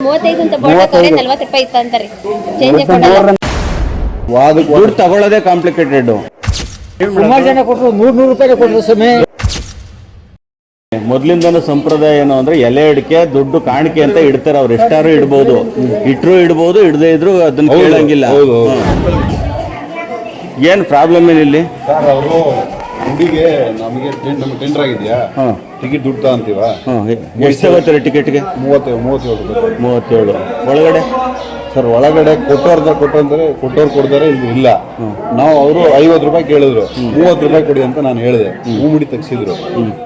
ಮೂವತ್ತೈದು ಅಂತ ಬೋರ್ಡ್ ಹಾಕವ್ರೆ ನಲ್ವತ್ತು ರೂಪಾಯಿ ಇತ್ತು ಅಂತಾರೆ. ಚೇಂಜ್ ಕೊಡಲ್ಲ. ದುಡ್ಡು ತಗೊಳ್ಳೋದೇ ಕಾಂಪ್ಲಿಕೇಟೆಡ್ ಸುಮಾರು ಜನ ಕೊಟ್ಟರು ನೂರ್ ನೂರು ರೂಪಾಯಿ ಕೊಟ್ಟರು ಸಮಯ ಮೊದ್ಲಿಂದನೂ ಸಂಪ್ರದಾಯ ಏನು ಅಂದ್ರೆ ಎಲೆ ಅಡಿಕೆ ದುಡ್ಡು ಕಾಣಿಕೆ ಅಂತ ಇಡ್ತಾರೆ ಅವ್ರು. ಎಷ್ಟಾರು ಇಡ್ಬೋದು. ಇಟ್ರು ಇಡ್ಬೋದು ಇಡದೇ ಇದ್ರು ಅದನ್ನ ಕೇಳಂಗಿಲ್ಲ. ಏನ್ ಪ್ರಾಬ್ಲಮ್ ಏನಿಲ್ಲಿ? ಸರ್ ಅವರು ಹುಡುಗಿಗೆ ನಮಗೆ ನಮಗೆ ಟೆಂಡರ್ ಆಗಿದೆಯಾ? ಹಾಂ. ಟಿಕೆಟ್ ದುಡ್ಡು ತಗೊಂತೀವ ಎಷ್ಟು ತಗೋತಾರೆ ಟಿಕೆಟ್ಗೆ ಮೂವತ್ತೇಳು ಮೂವತ್ತೇಳು ರೂಪಾಯಿ. ಮೂವತ್ತೇಳು. ಒಳಗಡೆ? ಸರ್ ಒಳಗಡೆ ಕೊಟ್ಟವ್ರ ಕೊಟ್ಟಂದ್ರೆ ಕೊಟ್ಟವ್ರು ಕೊಡ್ತಾರೆ ಇಲ್ಲಿ ಇಲ್ಲ. ನಾವು ಅವರು ಐವತ್ತು ರೂಪಾಯಿ ಕೇಳಿದ್ರು. ಮೂವತ್ತು ರೂಪಾಯಿ ಕೊಡಿ ಅಂತ ನಾನು ಹೇಳಿದೆ. ಹೂ ಮುಡಿ ತೆಗ್ಸಿದ್ರು.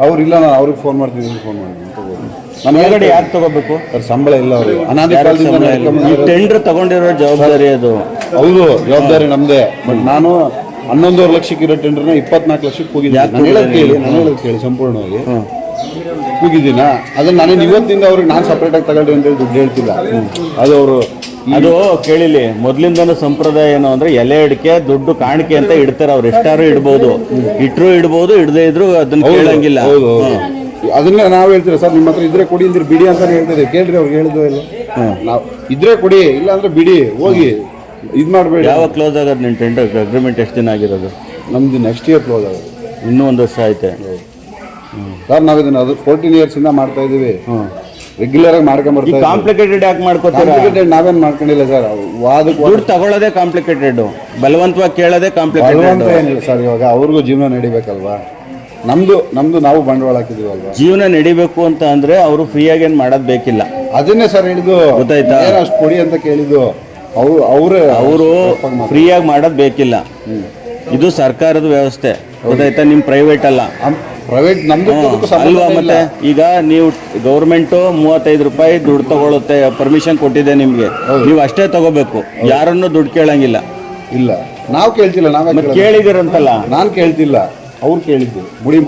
ಅವ್ರು ಇಲ್ಲ ನಾನು ಅವ್ರಿಗೆ ಫೋನ್ ಮಾಡ್ತೀನಿ ಫೋನ್ ಮಾಡ್ತೀನಿ. ನಮ್ಮ ಒಳಗಡೆ ಯಾರು ತಗೋಬೇಕು? ಸರ್ ಸಂಬಳ ಇಲ್ಲ ಅವ್ರಿಗೆ. ಅನಾದಿ. ಟೆಂಡರ್ ತಗೊಂಡಿರೋ ಜವಾಬ್ದಾರಿ ಅದು. ಹೌದು ಜವಾಬ್ದಾರಿ ನಮ್ದೇ. ಬಟ್ ನಾನು ಹನ್ನೊಂದೂವರೆ ಲಕ್ಷಕ್ಕೆ ಇರೋ ಟೆಂಡರ್ನ ಇಪ್ಪತ್ನಾಲ್ಕು ಲಕ್ಷಕ್ಕೆ ಹೋಗಿದ್ದೀನಿ. ಯಾಕ್ ನಾನು ಹೇಳೋದು? ಕೇಳಿ ನಾನು ಹೇಳೋದು ಕೇಳಿ ಸಂಪೂರ್ಣವಾಗಿ. ಹೋಗಿದ್ದೀನ ಅದನ್ನ ನಾನೇನು ಇವತ್ತಿಂದ ಅವ್ರಿಗೆ ನಾನು ಸಪ್ರೇಟಾಗಿ ತಗೊಳ್ಳಿ ಅಂತ ಹೇಳಿ ದುಡ್ಡು ಹೇಳ್ತಿಲ್ಲ. ಅದು ಅವರು ಅದು ಕೇಳಿಲಿ ಮೊದ್ಲಿಂದನೂ ಸಂಪ್ರದಾಯ ಏನು ಅಂದ್ರೆ ಎಲೆ ಅಡಿಕೆ ದುಡ್ಡು ಕಾಣಿಕೆ ಅಂತ ಇಡ್ತಾರೆ ಅವ್ರು. ಎಷ್ಟಾರು ಇಡ್ಬೋದು. ಇಟ್ರು ಇಡ್ಬೋದು ಇಡದೇ ಇದ್ರು ಅದನ್ನ ಕೇಳಂಗಿಲ್ಲ. ಅದನ್ನ ನಾವು ಹೇಳ್ತೀವಿ ಸರ್ ನಿಮ್ಮ ಹತ್ರ ಇದ್ರೆ ಕೊಡಿ ಅಂದ್ರೆ ಬಿಡಿ ಅಂತ ಹೇಳ್ತಾರೆ ಕೇಳ್ರಿ ಅವ್ರು ಹೇಳಿದ್ರು ಇಲ್ಲ ನಾವು ಇದ್ರೆ ಕೊಡಿ ಇಲ್ಲ ಅಂದ್ರೆ ಬಿಡಿ. ಹೋಗಿ. ಇದು ಮಾಡಬೇಡಿ. ಯಾವಾಗ ಕ್ಲೋಸ್ ಆಗೋದು ನಿನ್ನ ಟೆಂಡರ್ ಅಗ್ರಿಮೆಂಟ್ ಎಷ್ಟು ದಿನ ಆಗಿರೋದು? ನಮ್ದು ನೆಕ್ಸ್ಟ್ ಇಯರ್ ಕ್ಲೋಸ್ ಆಗೋದು. ಇನ್ನೂ ಒಂದು ವರ್ಷ ಐತೆ ಸರ್ ನಾವು ಇದನ್ನ ಅದು ಫೋರ್ಟೀನ್ ಇಯರ್ಸ್ ಇಂದ ಮಾಡ್ತಾ ಇದೀವಿ. ರೆಗ್ಯುಲರ್ ಆಗಿ ಮಾಡ್ಕೊಂಬರ್ತೀವಿ ಕಾಂಪ್ಲಿಕೇಟೆಡ್ ಯಾಕೆ ಮಾಡ್ಕೋತೀರಾ? ನಾವೇನ್ ಮಾಡ್ಕೊಂಡಿಲ್ಲ ಸರ್ ವಾದಕ್ಕೆ ವಾದ- ದುಡ್ಡು ತಗೊಳ್ಳೋದೇ ಕಾಂಪ್ಲಿಕೇಟೆಡ್ ಬಲವಂತವಾಗಿ ಕೇಳೋದೇ ಕಾಂಪ್ಲಿಕೇಟೆಡ್ ಏನಿಲ್ಲ ಸರ್ ಇವಾಗ ಅವ್ರಿಗೂ ಜೀವನ ನಡಿಬೇಕಲ್ವಾ? ನಮ್ದು ನಮ್ದು ನಾವು ಬಂಡವಾಳ ಹಾಕಿದೀವಲ್ವಾ ಜೀವನ ನಡಿಬೇಕು ಅಂತ ಅಂದ್ರೆ ಅವರು ಫ್ರೀಯಾಗಿ ಏನ್ ಮಾಡೋದ್ ಬೇಕಿಲ್ಲ. ಅದನ್ನೇ ಸರ್ ಹಿಡಿದು ಗೊತ್ತಾಯ್ತಾ? ಏನು ಅಷ್ಟು ಕೊಡಿ ಅಂತ ಕೇಳಿದ್ದು ಅವ್ರು ಅವರೇ ಅವರು ಫ್ರೀಯಾಗಿ ಮಾಡೋದ್ ಬೇಕಿಲ್ಲ. ಇದು ಸರ್ಕಾರದ ವ್ಯವಸ್ಥೆ. ಗೊತ್ತಾಯ್ತಾ? ನಿಮ್ ಪ್ರೈವೇಟ್ ಅಲ್ಲ. ಪ್ರೈವೇಟ್ ನಮ್ದು ಸಂಬಂಧ ಅಲ್ವಾ ಇಲ್ಲ. ಮತ್ತೆ? ಈಗ ನೀವು ಗೌರ್ಮೆಂಟು ಮೂವತ್ತೈದು ರೂಪಾಯಿ ದುಡ್ಡು ತಗೊಳುತ್ತೆ ಪರ್ಮಿಷನ್ ಕೊಟ್ಟಿದೆ ನಿಮ್ಗೆ. ನೀವು ಅಷ್ಟೇ ತಗೋಬೇಕು. ಯಾರನ್ನು ದುಡ್ಡು ಕೇಳಂಗಿಲ್ಲ. ಇಲ್ಲ. ನಾವು ಕೇಳ್ತಿಲ್ಲ ನಾವೇ ಮತ್ತೆ ಕೇಳಿದಿರಂತಲ್ಲ ನಾನು ಕೇಳ್ತಿಲ್ಲ ಅವ್ರು ಕೇಳಿದ್ದು. ಮುಡಿ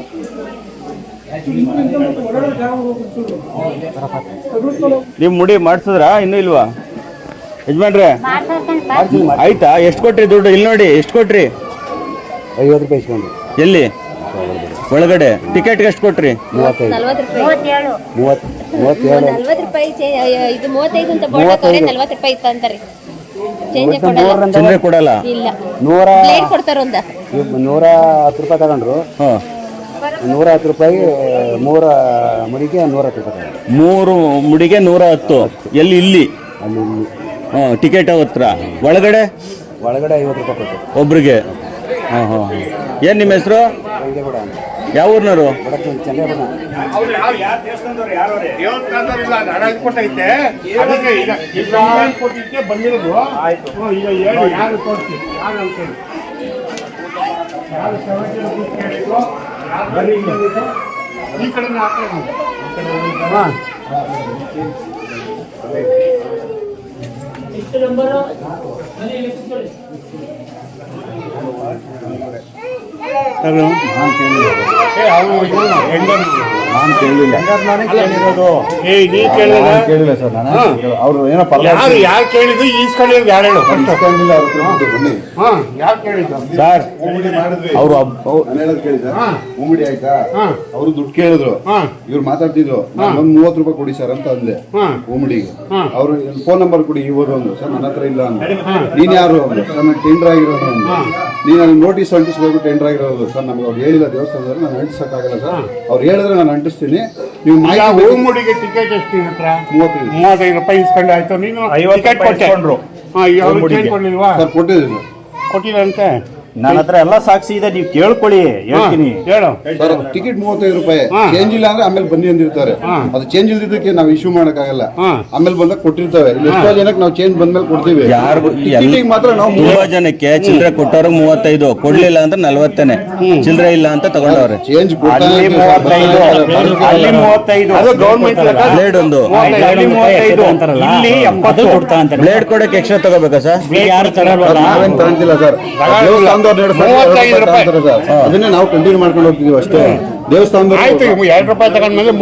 ನೀವು ಮುಡಿ ಮಾಡ್ಸಿದ್ರಾ ಇನ್ನೂ ಇಲ್ವಾ? ಯಜಮಾನ್ರೆ ಆಯ್ತಾ? ಎಷ್ಟು ಕೊಟ್ರಿ ದುಡ್ಡು? ಇಲ್ಲಿ ನೋಡಿ ಎಷ್ಟು ಕೊಟ್ರಿ? ಐವತ್ತು ರೂಪಾಯಿ ಇಸ್ಕೊಂಡು ಎಲ್ಲಿ? ಒಳಗಡೆ ಟಿಕೆಟ್ ಎಷ್ಟು ಕೊಟ್ರಿ? ಚಿಲ್ಲರೆ ಕೊಡಲ್ಲ. ಇಲ್ಲ. ನೂರ ನೂರ ಹತ್ತು ರೂಪಾಯಿ ತಗೊಂಡ್ರು. ನೂರ ಹತ್ತು ರೂಪಾಯಿ ಮೂರ ಮುಡಿಗೆ ನೂರ ಹತ್ತು ರೂಪಾಯಿ ಮೂರು ಮುಡಿಗೆ ನೂರ ಹತ್ತು. ಎಲ್ಲಿ ಇಲ್ಲಿ? ಹಾಂ ಟಿಕೆಟ್ ಹತ್ರ. ಒಳಗಡೆ? ಒಳಗಡೆ ಐವತ್ತು ರೂಪಾಯಿ ಕೊಟ್ಟು ಒಬ್ರಿಗೆ. ಹಾಂ ಹಾಂ ಏನು ನಿಮ್ಮ ಹೆಸರು? ಯಾವ ನಂಬರ್ ಬಡಕ್ಕೆ ಚಂದ್ರಬಣ್ಣ ದೇವಸ್ಥಾನದಲ್ಲ ನಾನು ಕೇಳಿಲ್ಲ. ಯಾರು ಯಾರು ಯಾರು ಯಾರು? ಏ, ಅವ್ನು ಇವ್ನು, ಹೆಂಗನು? ನಾನು ಕೇಳಿಲ್ಲ ಏಯ್ ನೀ ಕೇಳಿದ? ನಾನು ಕೇಳಿಲ್ಲ ಸರ್ ನಾನು ಅವ್ರು ಏನೋ ಯಾರು ಪರವಾಗಿಲ್ಲ ಯಾರು ಕೇಳಿದ್ದು ಈಸ್ಕೊಂಡಿರೋದು ಯಾರು ಹೇಳು ಇಸ್ಕೊಂಡಿಲ್ಲ ಅವ್ರ ಹತ್ರ ದುಡ್ಡು ಬನ್ನಿ. ಹಾ ಯಾರು ಕೇಳಿದ್ದು? ಸರ್ ಉಮಿಡಿ ಮಾಡಿದ್ವಿ. ಅವರು ನಾನು ಹೇಳೋದು ಕೇಳಿದ ಹಾ. ಉಮಿಡಿ ಆಯ್ತಾ? ಹಾ. ಅವರು ದುಡ್ಡು ಕೇಳಿದ್ರು. ಹಾ. ಇವ್ರು ಮಾತಾಡ್ತಿದ್ರು. ನಾನು ಒಂದ್ ಮೂವತ್ತು ರೂಪಾಯಿ ಕೊಡಿ ಸರ್ ಅಂತ ಅಂದೆ. ಹಾ. ಉಮಿಡಿಗೆ ಹಾ. ಅವ್ರು ಫೋನ್ ನಂಬರ್ ಕೊಡಿ ಇವರು ಅಂದ್ರು. ಸರ್ ನನ್ನ ಹತ್ರ ಇಲ್ಲ ಅಂದ್ರು. ನೀನ್ ಯಾರು ಅಂದ್ರು? ಸರ್ ನಾನು ಟೆಂಡರ್ ಆಗಿರೋದು ಅಂದ್ರು. ನೀನು ನೋಟಿಸ್ ಅಂಟಿಸ್ಬೇಕು ಟೆಂಡರ್ ಆಗಿರೋದು. ಸರ್ ನಮ್ಗೆ ಅವ್ರು ಹೇಳಿಲ್ಲ ದೇವಸ್ಥಾನದವ್ರು ನಾನು ಅಂಟಿಸಕ್ಕಾಗಲ್ಲ ಸರ್. ಅವ್ರು ಹೇಳಿದ್ರೆ ನಾನು ಅಂಟಿಸ್ತೀನಿ. ನೀವು ಮಾಹಿತಿ ಹೂಮುಡಿಗೆ ಟಿಕೆಟ್ ಎಷ್ಟು ನಿನ್ನ ಹತ್ರ? ಮೂವತ್ತೈದು. ಮೂವತ್ತೈದು ರೂಪಾಯಿ ಇಸ್ಕೊಂಡು ಆಯ್ತು. ನೀನು ಟಿಕೆಟ್ ಕೊಟ್ಟೆ. ಹಾ ಕೊಟ್ಟಿದ್ದೀನಿ. ಕೊಟ್ಟಿಲ್ಲಂತೆ ನನ್ನ ಹತ್ರ ಎಲ್ಲ ಸಾಕ್ಷಿ ಇದೆ ನೀವು ಕೇಳ್ಕೊಳ್ಳಿ ಹೇಳ್ತೀನಿ. ಹೇಳು. ಸರ್ ಟಿಕೆಟ್ ಮೂವತ್ತೈದು ರೂಪಾಯಿ. ಚೇಂಜ್ ಇಲ್ಲ ಅಂದ್ರೆ ಆಮೇಲೆ ಬನ್ನಿ ಅಂದಿರ್ತಾರೆ. ಅದು ಚೇಂಜ್ ಇಲ್ದಿದ್ದಕ್ಕೆ ನಾವು ಇಶ್ಯೂ ಮಾಡಕ್ಕಾಗಲ್ಲ. ಆಮೇಲೆ ಬಂದಾಗ ಕೊಟ್ಟಿರ್ತಾವೆ. ಇಲ್ಲಿ ಎಷ್ಟೋ ಜನಕ್ಕೆ ನಾವು ಚೇಂಜ್ ಬಂದ್ಮೇಲೆ ಕೊಡ್ತೀವಿ. ಯಾರಿಗೂ ಟಿಕೆಟಿಗೆ ಮಾತ್ರ ನಾವು ತುಂಬಾ ಜನಕ್ಕೆ ಚಿಲ್ಲರೆ ಕೊಟ್ಟವ್ರು ಮೂವತ್ತೈದು. ಕೊಡ್ಲಿಲ್ಲ ಅಂದ್ರೆ ನಲ್ವತ್ತನೇ. ಚಿಲ್ಲರೆ ಇಲ್ಲ ಅಂತ ತಗೊಂಡವ್ರೆ. ಚೇಂಜ್ ಅಲ್ಲಿ ಮೂವತ್ತೈದು. ಅಲ್ಲಿ ಮೂವತ್ತೈದು. ಅದು ಗೌರ್ಮೆಂಟ್ ಲೆಕ್ಕ? ಬ್ಲೇಡ್ ಒಂದು ಅಲ್ಲಿ. ಮೂವತ್ತೈದು ಇಲ್ಲಿ ಎಪ್ಪತ್ತು. ಕೊಡ್ತಾ ಅಂತಾರೆ. ಬ್ಲೇಡ್ ಕೊಡಕ್ಕೆ ಎಕ್ಸ್ಟ್ರಾ ತಗೋಬೇಕಾ ಸರ್? ಯಾರು ನಾವೇನ್ ತಗೊಂತಿಲ್ಲ ಸರ್. ದೇವಸ್ಥಾನದವ್ರು ನಡೆಸ್ತಾರೆ, ಮೂವತ್ತೈದು ರೂಪಾಯಿ. ಅದನ್ನೇ ನಾವು ಕಂಟಿನ್ಯೂ ಮಾಡ್ಕೊಂಡು ಹೋಗ್ತೀವಿ ಅಷ್ಟೇ. ಆಯ್ತು ದೇವಸ್ಥಾನದವ್ರು ಎರಡು ರೂಪಾಯಿ ತಗೊಂಡ್ಮೇಲೆ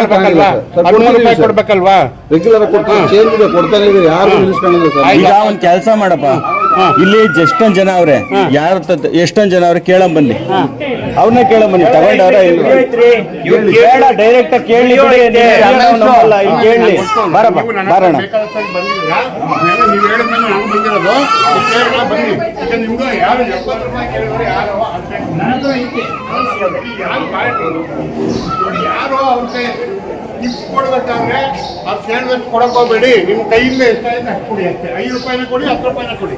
ಕೊಡ್ಬೇಕಲ್ವಾ? ಹದಿಮೂರು ರೂಪಾಯಿ ಸರ್. ಕೊಡ್ಬೇಕಲ್ವಾ? ರೆಗ್ಯುಲರ್ ಚೇಂಜ್ ಇದೆ ಕೊಡ್ತಾನೆ ಇದೆ ಯಾರು ನಿಲ್ಲಿಸ್ಕೊಂಡಿಲ್ಲ ಸರ್. ಈಗ ಒಂದ್ ಕೆಲಸ ಮಾಡಪ್ಪ. ಇಲ್ಲಿ ಎಷ್ಟೊಂದ್ ಜನ ಅವ್ರೆ? ಯಾರ ಎಷ್ಟೊಂದ್ ಜನ ಅವ್ರೆ? ಕೇಳಂ ಬನ್ನಿ. ಅವ್ರನ್ನ ಕೇಳ ಬನ್ನಿ ತಗೊಂಡವ್ರ ಬೇಡ ಡೈರೆಕ್ಟ್ ಕೇಳಿ ನಾವು ಕೇಳಿ. ಬರಪ್ಪ ನೀವು ಬರೋಣ ನೀವು ನೀವು ಯಾರು ಟಿಪ್ಸ್ ಕೊಡ್ಬೇಕಾದ್ರೆ ಕೊಡಕ್ ಹೋಗ್ಬೇಡಿ. ಕೈಯಿಂದ ಎಷ್ಟಾಯ್ತು ಅಷ್ಟು ಕೊಡಿ ಅಷ್ಟೇ. ಐದು ರೂಪಾಯಿನ ಕೊಡಿ ಹತ್ತು ರೂಪಾಯಿನ ಕೊಡಿ.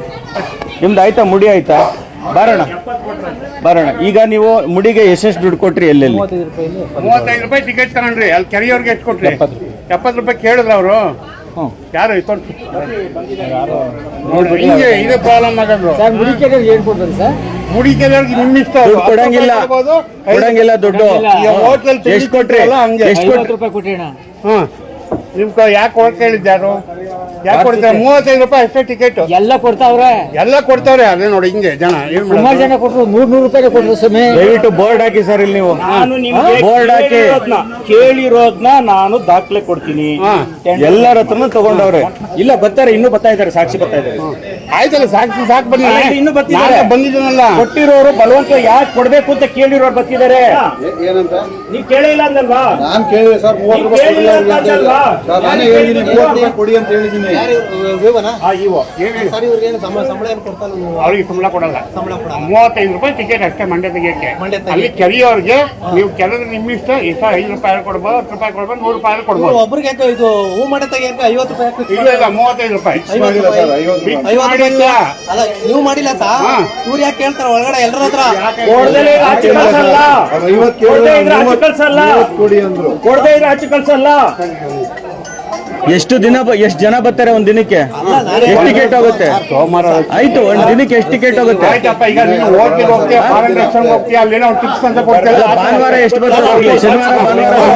ನಿಮ್ದು ಆಯ್ತಾ? ಮುಡಿ ಆಯ್ತಾ? ಬರೋಣ. ಬರೋಣ. ಈಗ ನೀವು ಮುಡಿಗೆ ಎಷ್ಟೆಷ್ಟು ದುಡ್ಡು ಕೊಟ್ರಿ ಎಲ್ಲೆಲ್ಲಿ? ಮೂವತ್ತೈದು ರೂಪಾಯಿ ಟಿಕೆಟ್ ತಗೊಂಡ್ರಿ. ಅಲ್ಲಿ ಕೆರೆಯವ್ರಿಗೆ ಎಷ್ಟು ಕೊಟ್ರಿ. ಎಪ್ಪತ್ತು ರೂಪಾಯಿ ಕೇಳಿದ್ರು ಅವರು. ಯಾರು ಹಿಂಗೆ ಇದೇ ಪ್ರಾಬ್ಲಮ್ ಮುಡಿಕೆದವ್ರಿಗೆ ನಿಮ್ಮ ಇಷ್ಟ ಅದು. ಕೊಡಂಗಿಲ್ಲ. ಕೊಡಂಗಿಲ್ಲ ದುಡ್ಡು. ಎಷ್ಟು ಕೊಟ್ರಿ. ಎಷ್ಟು ಕೊಟ್ರಿ? ರೂಪಾಯಿ ಕೊಟ್ಟಿಣ ಹ್ಮ್ ನಿಮ್ ಕ ಯಾಕೆ ಕೊಡ್ ಕೇಳಿದ್ಯಾರು ಯಾಕೆ ಕೊಡ್ತಾರೆ ಮೂವತ್ತೈದು ರೂಪಾಯಿ ಅಷ್ಟೇ ಟಿಕೆಟ್ ಎಲ್ಲ ಕೊಡ್ತಾವ್ರೆ. ಎಲ್ಲ ಕೊಡ್ತಾವ್ರೆ. ಅದೇ ನೋಡಿ ಹಿಂಗೆ ಜನ ಏನ್ ಸುಮಾರು ಜನ ಕೊಟ್ರು ನೂರ್ ನೂರು ರೂಪಾಯಿ ಕೊಟ್ರು ಸ್ವಾಮಿ. ದಯವಿಟ್ಟು ಬೋರ್ಡ್ ಹಾಕಿ ಸರ್ ಇಲ್ಲಿ ನೀವು. ನಾನು ನಿಮ್ಗೆ ಬೋರ್ಡ್ ಹಾಕಿ. ಕೇಳಿರೋದ್ನ ಕೇಳಿರೋದ್ನ ನಾನು ದಾಖಲೆ ಕೊಡ್ತೀನಿ. ಹಾ. ಎಲ್ಲರ ಹತ್ರನೂ ತಗೊಂಡವ್ರೆ. ಇಲ್ಲ ಬರ್ತಾರೆ ಇನ್ನೂ ಬರ್ತಾ ಇದಾರೆ ಸಾಕ್ಷಿ ಬರ್ತಾ ಇದ್ದಾರೆ. ಆಯ್ತಲ್ಲ ಸಾಕ್ಷಿ ಸಾಕು ಬನ್ನಿ. ಇನ್ನು ಇನ್ನೂ ಬರ್ತಿದ್ದಾರೆ. ನಾನೇ ಬಂದಿದ್ದೀನಲ್ಲ ಕೊಟ್ಟಿರೋರು ಬಲವಂತ ಯಾಕೆ ಕೊಡ್ಬೇಕು ಅಂತ ಕೇಳಿರೋರು ಬರ್ತಿದ್ದಾರೆ. ಏನಂತ? ನೀವ್ ಕೇಳಿಲ್ಲ ಅಂದಲ್ವಾ? ನಾನು ಕೇಳಿದೆ ಸರ್ ಮೂವತ್ತು ರೂಪಾಯಿ ಕೇಳಿಲ್ಲ ಅವ್ರಿಗೆ ಅಂತ ಹೇಳಿದೆ. ನಾನೇ ಹೇಳಿದ್ದೀನಿ ಮೂವತ್ತು ರೂಪಾಯಿ ಕೊಡಿ ಅಂತ ಇವು ಅವ್ರಿಗೆ ಸಂಬಳ ಕೊಡಲ್ಲ. ಮೂವತ್ತೈದು ರೂಪಾಯಿ ಟಿಕೆಟ್ ಅಷ್ಟೇ ಮಂಡ್ಯ ತೆಗಿಯಕ್ಕೆ. ಅಲ್ಲಿ ಕೆರೆಯವ್ರಿಗೆ ನೀವು ಕೆರೆದ್ರೆ ನಿಮ್ಮ ಇಷ್ಟ ಐದು ರೂಪಾಯಿ ಕೊಡ್ಬೋದು ಹತ್ತು ರೂಪಾಯಿ ಕೊಡ್ಬೋದು ನೂರು ರೂಪಾಯಿ ಕೊಡ್ಬೋದು. ಒಬ್ರಿಗೆ ಯಾಕೆ ಇದು ಹೂ ಮಾಡೋ ತೆಗಿಯಕ್ಕೆ ಐವತ್ತು ರೂಪಾಯಿ ಯಾಕೆ ಇಲ್ಲ ಇಲ್ಲ ಮೂವತ್ತೈದು ರೂಪಾಯಿ. ನೀವು ಮಾಡಿಲ್ಲ ಸಾ. ಇವ್ರು ಯಾಕೆ ಕೇಳ್ತಾರ? ಒಳಗಡೆ ಎಲ್ಲರ ಹತ್ರ. ಕೊಡದೇ ಆಚೆ ಕಳ್ಸಲ್ಲ. ಕೊಡದೆ ಇದ್ರೆ ಆಚೆ ಕಳ್ಸಲ್ಲ. ಎಷ್ಟು ದಿನ ಬ- ಎಷ್ಟು ಜನ ಬರ್ತಾರೆ ಒಂದ್ ದಿನಕ್ಕೆ? ಎಷ್ಟು ಟಿಕೆಟ್ ಹೋಗುತ್ತೆ? ಆಯ್ತು ಒಂದ್ ದಿನಕ್ಕೆ ಎಷ್ಟು ಟಿಕೆಟ್ ಹೋಗುತ್ತೆ? ಭಾನುವಾರ ಎಷ್ಟು ಬರ್ತಾರೆ ಶನಿವಾರ ಭಾನುವಾರ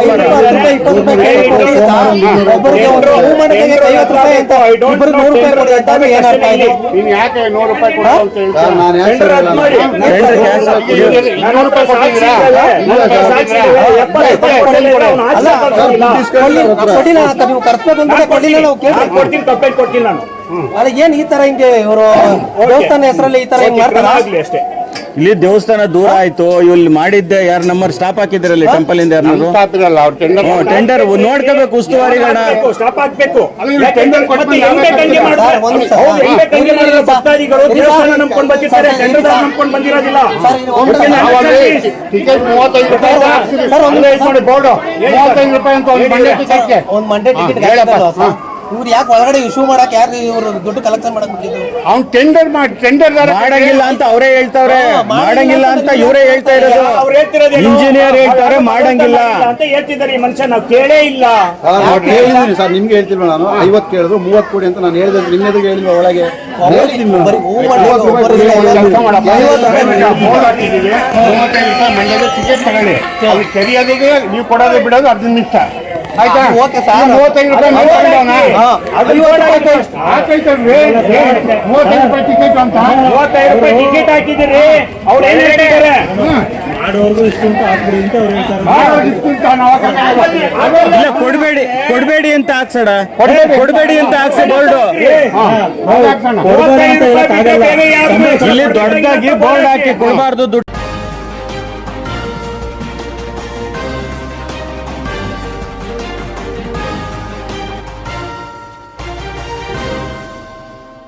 ನೀವು ಅಂತ ಕೊಡ್ಲಿಲ್ಲ ನಾವು ಕೇಳಿ ಕೊಡ್ತೀನಿ ಕಂಪ್ಲೇಂಟ್ ಕೊಡ್ತೀನಿ ನಾನು. ಅಲ್ಲ ಏನ್ ಈ ತರ ಹಿಂಗೆ ಇವರು ದೇವಸ್ಥಾನ ಹೆಸರಲ್ಲಿ ಈ ತರ ಹಿಂಗ್ ಮಾಡ್ತಾರ? ಆಗ್ಲಿ ಅಷ್ಟೇ. ಇಲ್ಲಿ ದೇವಸ್ಥಾನ ದೂರ ಆಯ್ತು. ಇಲ್ಲಿ ಮಾಡಿದ್ದೆ ಯಾರು ನಂಬರ್ ಸ್ಟಾಪ್ ಹಾಕಿದ್ರಲ್ಲಿ ಟೆಂಪಲ್ ಇಂದ ಯಾರು ಅವ್ರು ಟೆಂಡರ್ ಟೆಂಡರ್ ನೋಡ್ಕೋಬೇಕು ಉಸ್ತುವಾರಿ ಸ್ಟಾಪ್ ಹಾಕ್ಬೇಕು ಟೆಂಡರ್ ಹೆಂಗ್. ಹೌದು, ಹೆಂಗ್ ಮಾಡಿದ್ರೆ ಭಕ್ತಾದಿಗಳು. ದೇವಸ್ಥಾನ ನಂಬ್ಕೊಂಡು ಟೆಂಡರ್ ನಂಬ್ಕೊಂಡು ಬಂದಿರೋದಿಲ್ಲ. ನಾನು ಟಿಕೆಟ್ ಮೂವತ್ತೈದು ರೂಪಾಯಿ ಅಂತ ಹಾಕ್ಸಿದ್ವಿ. ಸರ್, ಒಂದು ಅಲ್ಲೇ ಇದ್ ನೋಡಿ ಬೋರ್ಡು ಮೂವತ್ತೈದು ರೂಪಾಯಿ ಅಂತ ಒಂದು ಮಂಡ್ಯ ಟಿಕೆಟ್ಗೆ ಒಂದ್ ಮಂಡ್ಯ ಟಿಕೆಟ್ ಹೇಳಪ್ಪ. ಇವ್ರು ಯಾಕೆ ಒಳಗಡೆ ಇಶ್ಯೂ ಮಾಡಕ್ ಯಾರು ಇವರು ದುಡ್ಡು ಕಲೆಕ್ಷನ್ ಮಾಡಕ್ ಬಿಟ್ಟಿದ್ರು ಅವ್ನ್ ಟೆಂಡರ್ ಮಾಡಿ ಟೆಂಡರ್ ಮಾಡಂಗಿಲ್ಲ ಅಂತ ಅವರೇ ಹೇಳ್ತಾವ್ರೆ. ಮಾಡಂಗಿಲ್ಲ ಅಂತ ಇವರೇ ಹೇಳ್ತಾ ಇರೋದು. ಅವ್ರು? ಇಂಜಿನಿಯರ್ ಹೇಳ್ತಾರೆ ಮಾಡಂಗಿಲ್ಲ. ಅಂತ ಹೇಳ್ತಿದ್ದಾರೆ ಈ ಮನುಷ್ಯ ನಾವು ಕೇಳೇ ಇಲ್ಲ. ಸರ್ ನಾನು ಹೇಳಿದ್ದೀನಿ ಸರ್ ನಿಮ್ಗೆ ಹೇಳ್ತಿಲ್ವ ನಾನು? ಐವತ್ತು ಕೇಳಿದ್ರು ಮೂವತ್ತು ಕೋಟಿ ಅಂತ ನಾನು ಹೇಳಿದ್ರೆ ನಿಮ್ಮದು ಹೇಳಿದ್ವಿ ಹೇಳಿಲ್ವ ಒಳಗೆ? ಹೇಳ್ತೀನಿ ಟಿಕೆಟ್ ತಗೊಳ್ಳಿ. ಅದು ಕೆರಿಯೋದಿಗೆ ನೀವು ಕೊಡೋದು ಬಿಡೋದು ಅರ್ಧ ನಿಮಿಷ ಇಷ್ಟ ಆಯ್ತಾ? Okay sir. ನೀವು ಮೂವತ್ತೈದು ರೂಪಾಯಿ ಅದು ಹಾ. ಅದು ಇವತ್ತು ಹಾಕೈತಲ್ರಿ ಮೂವತ್ತೈದು ರೂಪಾಯಿ ಟಿಕೆಟ್ ಅಂತ. ಮೂವತ್ತೈದು ರೂಪಾಯಿ ಟಿಕೆಟ್ ಅವ್ರು ಏನ್ ಹೇಳ್ತಿದ್ದಾರೆ. ಇಲ್ಲ. ಕೊಡ್ಬೇಡಿ ಕೊಡ್ಬೇಡಿ ಅಂತ ಹಾಕ್ಸಡ ಕೊಡ್ಬೇಡಿ. ಅಂತ ಹಾಕ್ಸ ಬೋರ್ಡು ಇಲ್ಲಿ ದೊಡ್ಡದಾಗಿ ಬೋರ್ಡ್ ಹಾಕಿ ಕೊಡಬಾರ್ದು ದುಡ್ಡು.